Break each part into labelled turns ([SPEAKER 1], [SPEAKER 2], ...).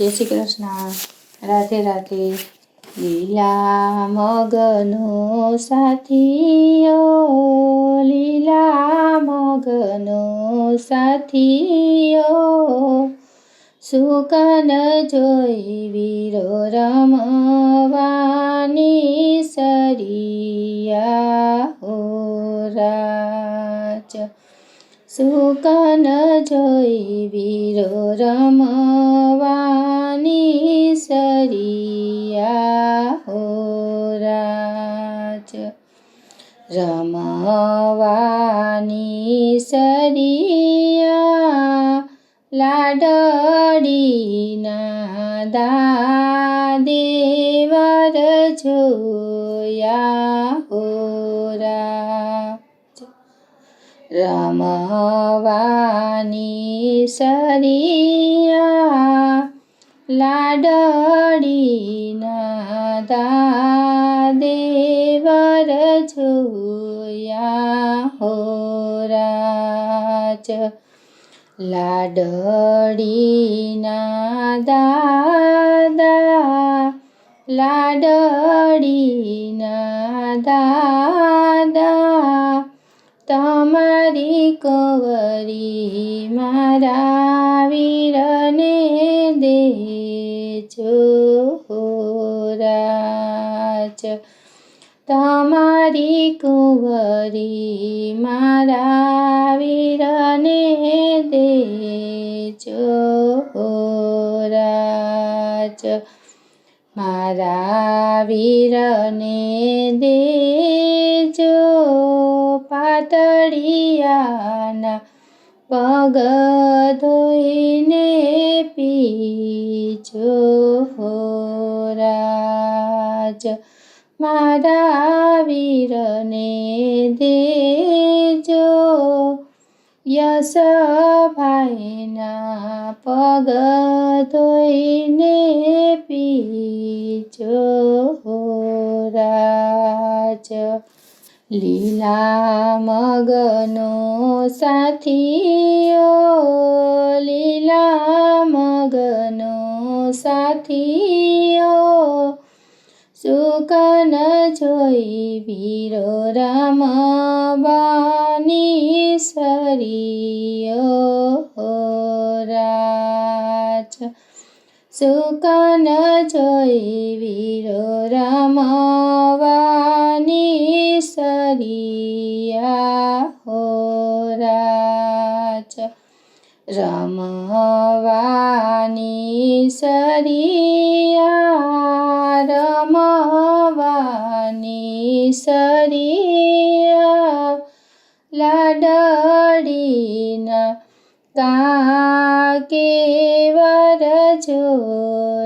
[SPEAKER 1] જય શ્રી કૃષ્ણ. રાધે રાધે. લીલા મગનો સાથીઓ, લીલા મગનો સાથીઓ, સુકન જોઈ વીરો રમવાની સરિયા હો રાજ. સુકન જોઈ વીરો રમવાની સરિયા હો રાજ રમવાની સરિયા લાડડીના દાદેવર જોયા રમવાની સરિયા લાડડીના દાદેવર જોયા હો રાજ. લાડડીના દાદા લાડડીના દાદા તમારી કવરી મારા વીરને દેજો રાજ. તમારી કુંવરી મારા વીરને દેજો રાજ. મારા વીરને દેજો પાતળિયાના પગ ધોઈને પીજો રાજ. મારા વીરને દેજો. યશ ભાઈના પગ ધોઈને પીજો રાજ. લીલા મગનો સાથીઓ લીલા મગનો સાથીઓ સુકન જોઈ વીરો રમવાની સરિયો હો રાજ સુકન જોઈ વીરો રમવાની સરિયા હો રાજ રમવાની સરિયા રમવાની સરિયા લાડડીના કાકેવર જોયા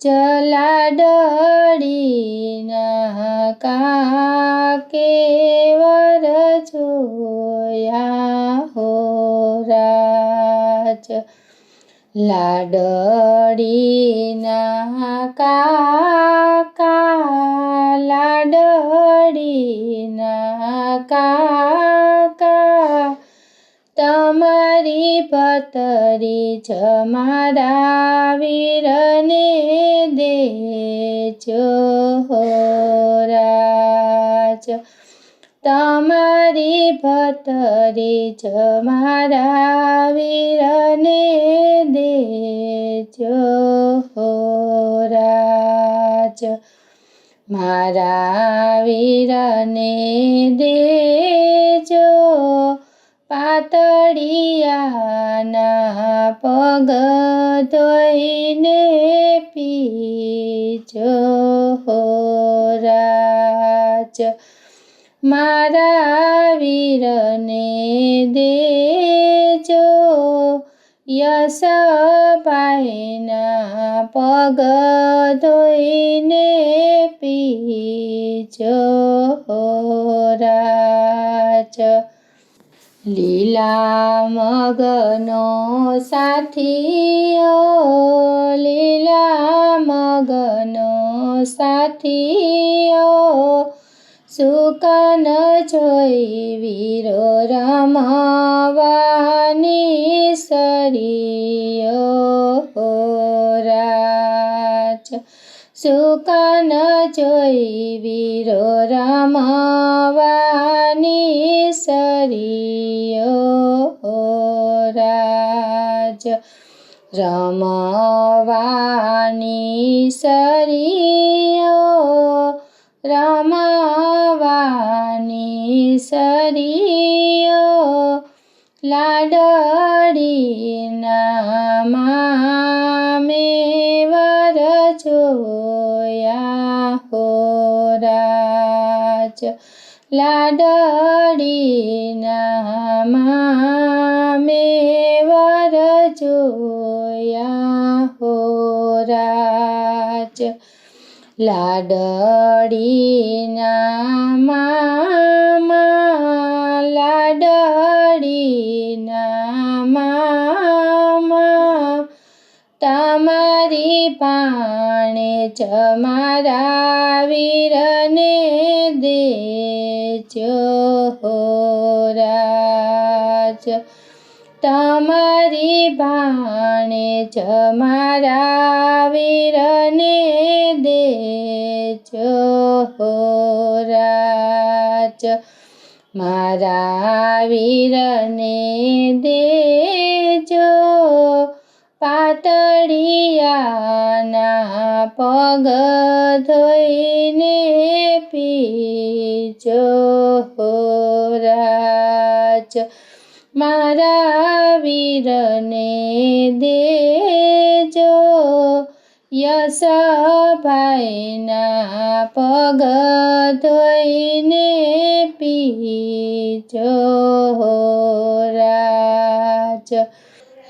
[SPEAKER 1] ચલાડડીના કેવર જોયા હો રાજ? લાડડીના કાકા લાડડીના કાકા પતરી છ મારા વીરને દેજો રાજ તમારી ભતરી છ મારા વીરને દેજો રાજ મારા વીરને દેજો પાતળિયાના પગ ધોઈને પીજો રાજ. મારા વીરને દેજો યશ પાયના પગ ધોઈને પીજો રાજ. લીલા મગનો સાથીઓ લીલા મગનો સાથીઓ સુકન જોઈ વીરો રમવાની સરિયો રાજ સુકન જોઈ વીરો રમવાની સરિયો રાજ. રમવાની સરિયો રમવાની સરિયો લાડડી મામે રાજ લાડડીના મામે વર જોયા હો રાજ. લાડડીના મામા લાડડીના મામા તમારી પાણે જમારા વીરને દેજો હો રાજ. તમારી ભાણે જમારા વીરને દેજો હો રાજ. મારા વીરને દેજો પાતળિયાના પગ ધોઈને પીજો રાજ. મારા વીરને દેજો યશ ભાઈના પગ ધોઈને પીજો રાજ.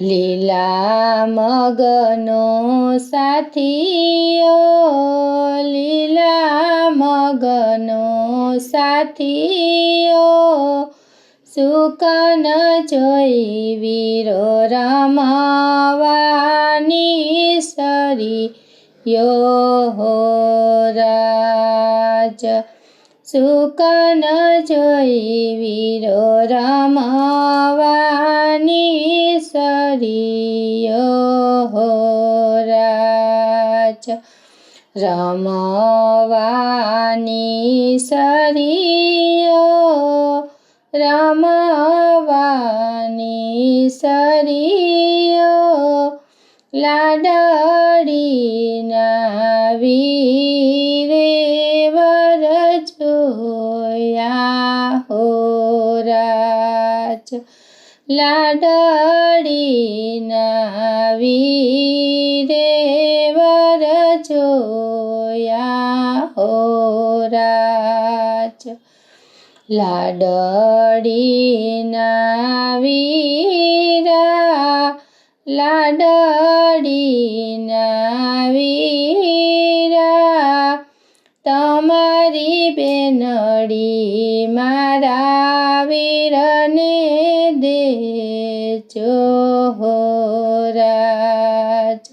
[SPEAKER 1] લીલા મગનો સાથીઓ લીલા મગનો સાથીઓ સુકન જોઈ વીરો રમવાની સરી યો હો રાજ સુકન જોઈ વીરો રમવાની સરિયો હો રાજ રમવાની સરિયો રમવાની સરિયો લાડડીના વીરે લાડડીના વીરે વર જોયા હો રાજ. લાડડીના વીરા દેજો હો રાજ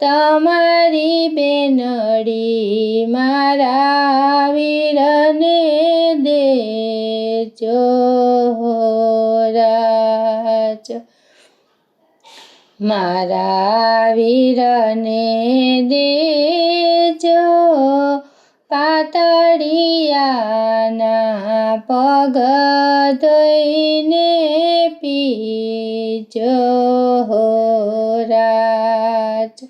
[SPEAKER 1] તમારી બેનડી મારા વીરને દેજો હો રાજ મારા વીરને દે જો પાતળિયાના પગ ધોઈને પીજો હો રાજ.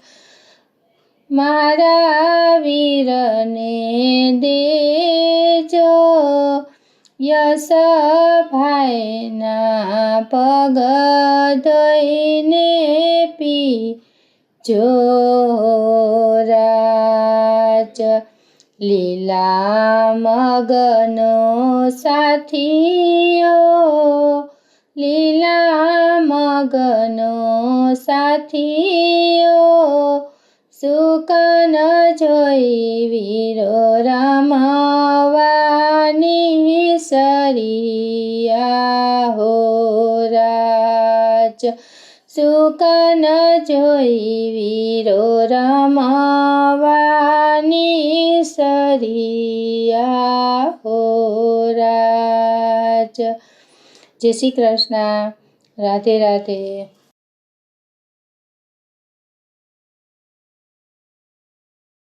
[SPEAKER 1] મારા વીરને દેજો યસ ભાઈના પગ દઈને પી જો રાજ. લીલા મગનો સાથીઓ, લીલા મગનો સાથીઓ, સુકન જોઈ વીરો રમવાની સરિયા હો રાજ. સુખ ન જોઈ વીરો રમવાની સરિયા હો રાજ. જય શ્રી કૃષ્ણ. રાધે રાધે